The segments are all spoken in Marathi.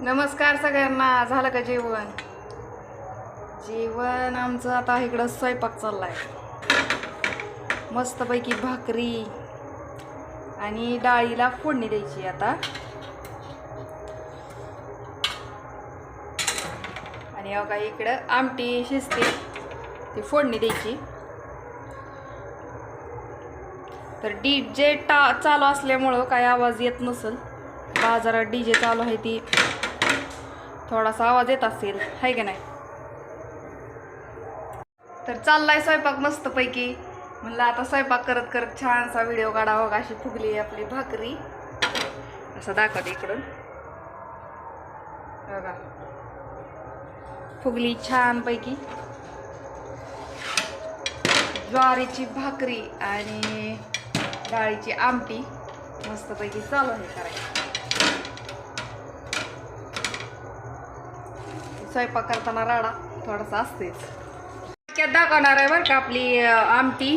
नमस्कार सगळ्यांना. झालं का जेवण? जेवण आमचं आता इकडं स्वयंपाक चाललाय. मस्तपैकी भाकरी आणि डाळीला फोडणी द्यायची आता. आणि अहो इकडं आमटी शिजते ती फोडणी द्यायची. तर डी जे टा चालू असल्यामुळं काही आवाज येत नसेल. बाजारात डी जे चालू आहे ती. थोडासा आवाज येत असेल आहे का नाही? तर चाललाय स्वयंपाक मस्तपैकी. म्हणलं आता स्वयंपाक करत करत छानसा व्हिडिओ काढावा बघा अशी फुगली आपली भाकरी. असं दाखवते इकडून. बघा. फुगली छानपैकी. ज्वारीची भाकरी आणि डाळीची आमटी. मस्तपैकी चालू आहे करायची. स्वयंपाक करताना राडा थोडासा असतेच. त्यात दाखवणार आहे बरं का आपली आमटी.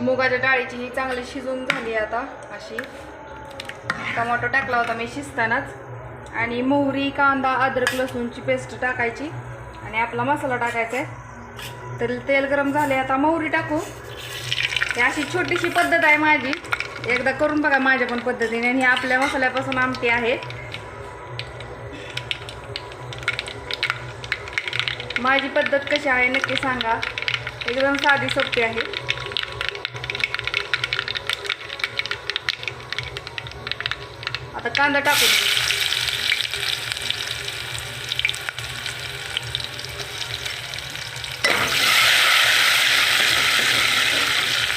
मुगाच्या डाळीची ही चांगली शिजून झाली आहे आता अशी. टमाटो टाकला होता मी शिजतानाच. आणि मोहरी कांदा अद्रक लसूणची पेस्ट टाकायची. आणि आपला मसाला टाकायचा आहे. तर तेल गरम झाले आता मोहरी टाकू. ही अशी छोटीशी पद्धत आहे माझी. एकदा करून बघा माझ्या पण पद्धतीने. आणि ही आपल्या मसाल्यापासून आमटी आहे. माझी पद्धत कशी आहे नक्की सांगा. एकदम साधी सोपी आहे. आता कांदा टाकू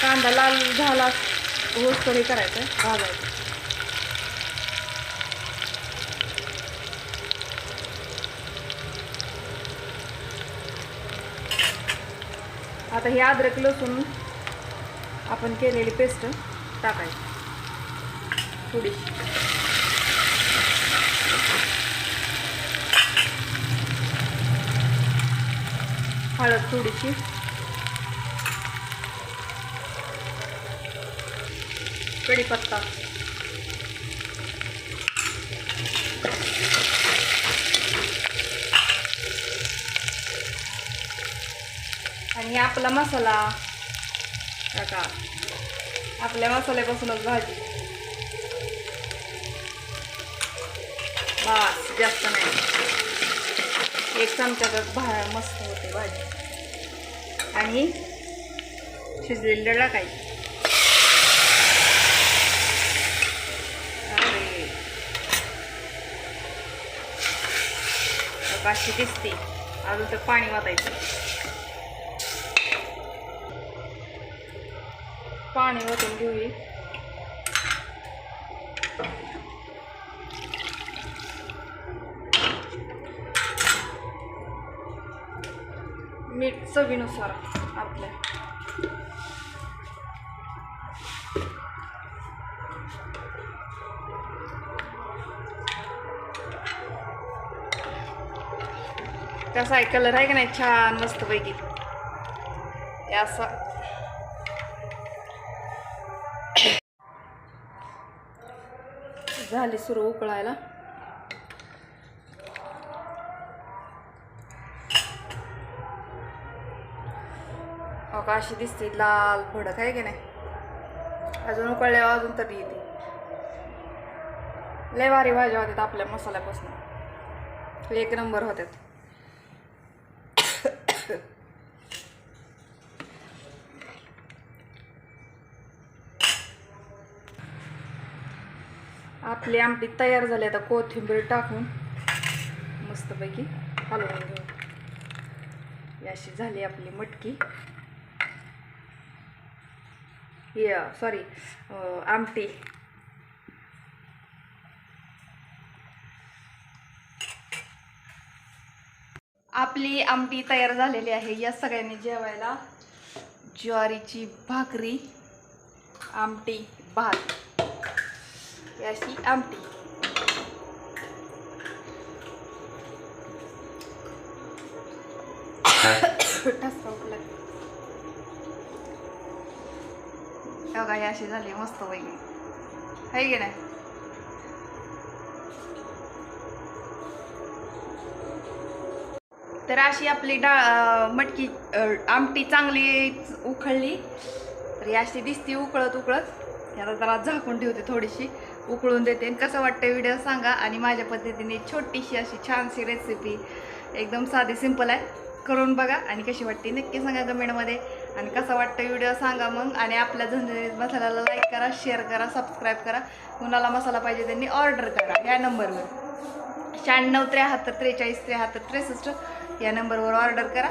कांदा लाल झाला होस हे करायचं भाजायचं. आता ही अद्रक लसूण आपण केलेली पेस्ट टाकायची. थोडीशी. हळद थोडीशी. कढीपत्ता आणि आपला मसाला. टाका आपल्या मसाल्यापासूनच भाजी. बस जास्त नाही. एक चमच्यातच भा मस्त होते भाजी. आणि शिजलेलं टाकायची अरे. काशी दिसते. अजून तर पाणी वाचायचं. पाणी ओतून घेऊया मीठ चवीनुसार आपल्या. कसा आहे कलर आहे का नाही? छान मस्तपैकी हे असा. झाली सुरू उकळायला. का अशी दिसते लाल भडक आहे की नाही? अजून उकळल्यावर अजून तरी येते. लय भारी भाज्या होत्यात आपल्या मसाल्यापासून. एक नंबर होत्यात. आपली आमटी तयार झाली आता कोथिंबीर टाकून. मस्तपैकी हलवून घेऊ. अशी झाली आपली मटकी. या सॉरी आमटी. आपली आमटी तयार झालेली आहे. या सगळ्यांनी जेवायला ज्वारीची भाकरी आमटी भात. ही अशी आमटी ठसका बघा अशी झाली मस्त पैकी आहे की नाही तर अशी आपली डाळ मटकी आमटी चांगली उखळली. तर ही अशी दिसती उकळत उकळत याला जरा झाकून ठेवते थोडीशी. उकळून देते. आणि कसं वाटतं व्हिडिओ सांगा आणि माझ्या पद्धतीने छोटीशी अशी छानशी रेसिपी एकदम साधी सिंपल आहे. करून बघा आणि कशी वाटते नक्की सांगा कमेंटमध्ये आणि कसा वाटतं व्हिडिओ सांगा मग. आणि आपल्या झंझणीत मसाल्याला लाईक करा शेअर करा सबस्क्राईब करा. कुणाला मसाला पाहिजे त्यांनी ऑर्डर करा या नंबरवर शहाण्णव त्र्याहत्तर त्रेचाळीस त्र्याहत्तर त्रेसष्ट या नंबरवर ऑर्डर करा.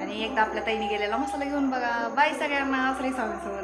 आणि एकदा आपल्या ताईने गेलेला मसाला घेऊन बघा. बाय सगळ्यांना. श्री स्वामी समर्थ.